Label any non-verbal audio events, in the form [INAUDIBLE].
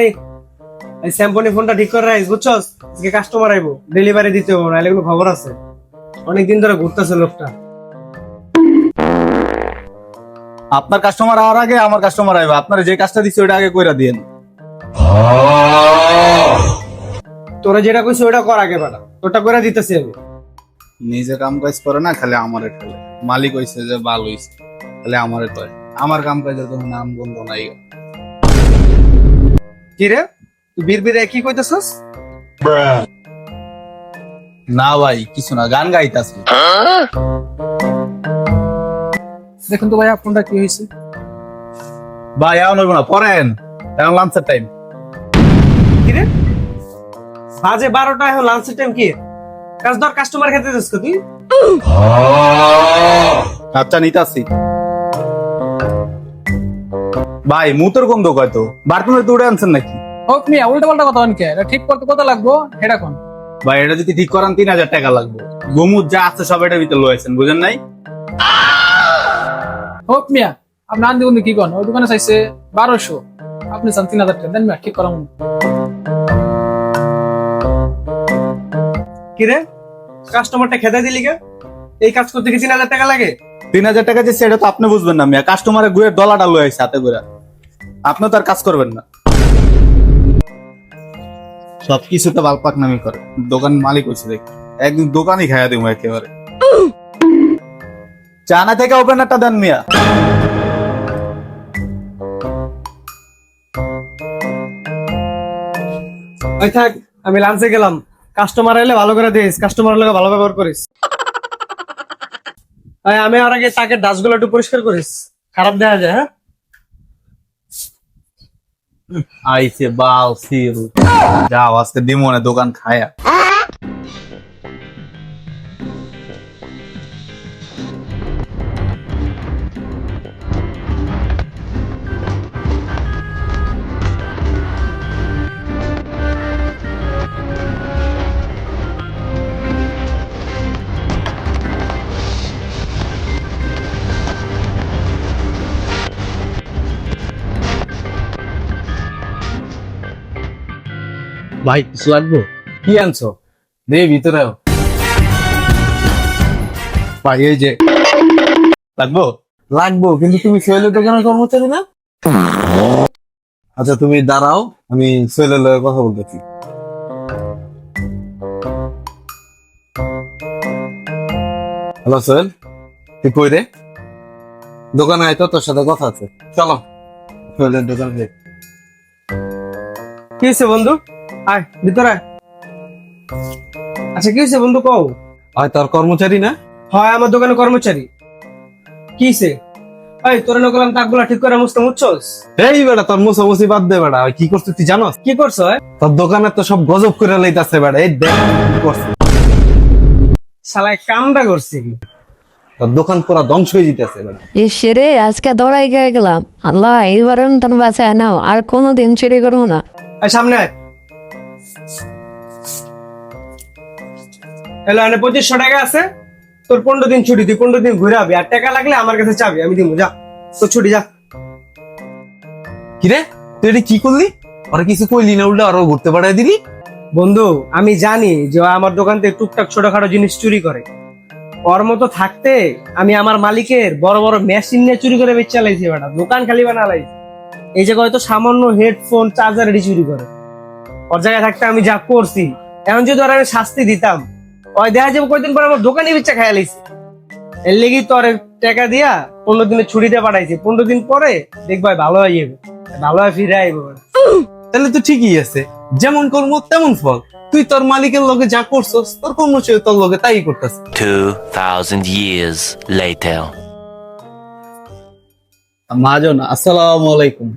Đây, এই ফোনটা ঠিক করে রাখিস বুঝছস? আজকে কাস্টমার আইবো ডেলিভারি দিতে হবে নাহলে কোনো খবর আছে? অনেকদিন ধরে ঘুরতেছে লোকটা। আপনার কাস্টমার আওয়ার আগে আমার কাস্টমার আইবে। আপনার যে কাজটা দিচ্ছে ওটা আগে কইরা দিয়েন। তোরা যেটা কইছিস ওটা কর আগে বেটা। তোরটা করে দিতেছি আমি। নিজে কাম কাজ করে না খালি আমারে খেলে মালিক হইছে যে ভালো হইছে খালি আমারে কয়। আমার কাম কাজের কোনো নাম গন্ধ নাই। কি রে? তুই বীর কি কইতেছস? না ভাই কিছু না গান গাইতাছি। দেখুন তো ভাই ফোনটা কি হয়েছে ভাই এখন হইব না পরেন। এখন লাঞ্চের টাইম কি রে? বাজে বারোটা এখন লাঞ্চের টাইম কি? কাজ ধর কাস্টমার খেতে যাস তুই। আচ্ছা নিতাছি। ভাই মুতর গন্ধ কয় তো? তো উড়ে আনছেন নাকি? হোক মিয়া উল্টা পাল্টা কথা অনকে এটা ঠিক করতে কত লাগবো? এটা কোন? ভাই এটা যদি ঠিক করান তিন হাজার টাকা লাগবে। গোমুদ যা আছে সব এটা ভিতরে লয়েছেন বুঝেন নাই? হোক মিয়া আপনি আন দেখুন কি কোন? ওই দোকানে চাইছে বারোশো। আপনি চান তিন হাজার টাকা দেন মিয়া ঠিক করাম কি রে? কাস্টমারটা খেতে দিলি কে? এই কাজ করতে কি তিন হাজার টাকা লাগে? তিন হাজার টাকা যে সেটা তো আপনি বুঝবেন না মিয়া। কাস্টমারের গুয়ের ডলারটা লয়ে আছে হাতে করে আপনি তো আর কাজ করবেন না। সব কিছুতে বালপাক নামি করে। দোকান মালিক হচ্ছে দেখ। একদিন দোকানই খাইয়া দিব একেবারে। চানা থেকে ওপেনারটা দেন মিয়া। ওই থাক আমি লাঞ্চে গেলাম। কাস্টমার এলে ভালো করে দিস কাস্টমার লোক ভালো ব্যবহার করিস। [LAUGHS] আমি আর আগে তাকে ডাস্টগুলো একটু পরিষ্কার করিস। খারাপ দেখা যায় হ্যাঁ? আইছে বাল সিল। যাও আজকে দিমনে দোকান খায়া। ভাই, কিছু লাগবো? কি আনছো? দে, ভিতরে ভাই, এই যে। লাগবো? লাগবো, কিন্তু তুমি শৈলের দোকানের কর্মচারী না? আচ্ছা তুমি দাঁড়াও, আমি সোহেলের লগে কথা বলতেছি। হ্যালো সোহেল তুই কই রে? দোকানে আয় তো, তোর সাথে কথা আছে। চলো সোহেলের দোকানে কি বন্ধু? আয় ভিতরে আচ্ছা কি হয়েছে বন্ধু কও? আয় তোর কর্মচারী না? হয় আমার দোকানে কর্মচারী। কি হয়েছে এই তোর নকলাম তাকগুলা ঠিক করে মুছতে মুছছস? এই বেটা তোর মুসামুসি বাদ দে বেটা কি করছিস তুই জানোস? কি করছ এ? তোর দোকানে তো সব গজব করে লইতাছে বেটা এই দেখ কি করছিস শালায় কামটা করছি কি? তোর দোকান পুরো ধ্বংস হয়ে যেতেছে বেটা। ইসরে আজকে দৌড়াই গিয়ে গেলাম। আল্লাহ এইবার তোর বাসায় নাও আর কোনো দিন চুরি করব না। সামনে এলো পঁচিশশো টাকা আছে। তোর পনেরো দিন ছুটি তুই পনেরো দিন ঘুরে আবি আর টাকা লাগলে আমার কাছে চাবি আমি দিব যা। তোর ছুটি যা। কিরে তুই এটা কি করলি? আর কিছু কইলি না উল্টা আরও ঘুরতে পাঠাই দিলি? বন্ধু আমি জানি যে আমার দোকান থেকে টুকটাক ছোটখাটো জিনিস চুরি করে। ওর মতো থাকতে আমি আমার মালিকের বড় বড় মেশিন নিয়ে চুরি করে বেচে চালাইছি বেটা দোকান খালি বানালাইছি এই যে হয়তো সামান্য হেডফোন চার্জার এটি চুরি করে। ওর জায়গায় থাকতে আমি যা করছি এখন যদি ওর আমি শাস্তি দিতাম ওই দেখা যাবে কয়েকদিন পর আমার দোকানে বেচা খাইয়া লাইছি। এর লেগে তোর টাকা দিয়া পনেরো ছুটিতে পাঠাইছি। পনেরো দিন পরে দেখবা ভালো হয়ে যাবে। ভালো হয়ে ফিরে আইবো তাহলে তো ঠিকই আছে। যেমন কর্ম তেমন ফল। তুই তোর মালিকের লগে যা করছস তোর কর্মচারী তোর লগে তাই করতেছ। 2,000 years later. মাজন আসসালামু আলাইকুম।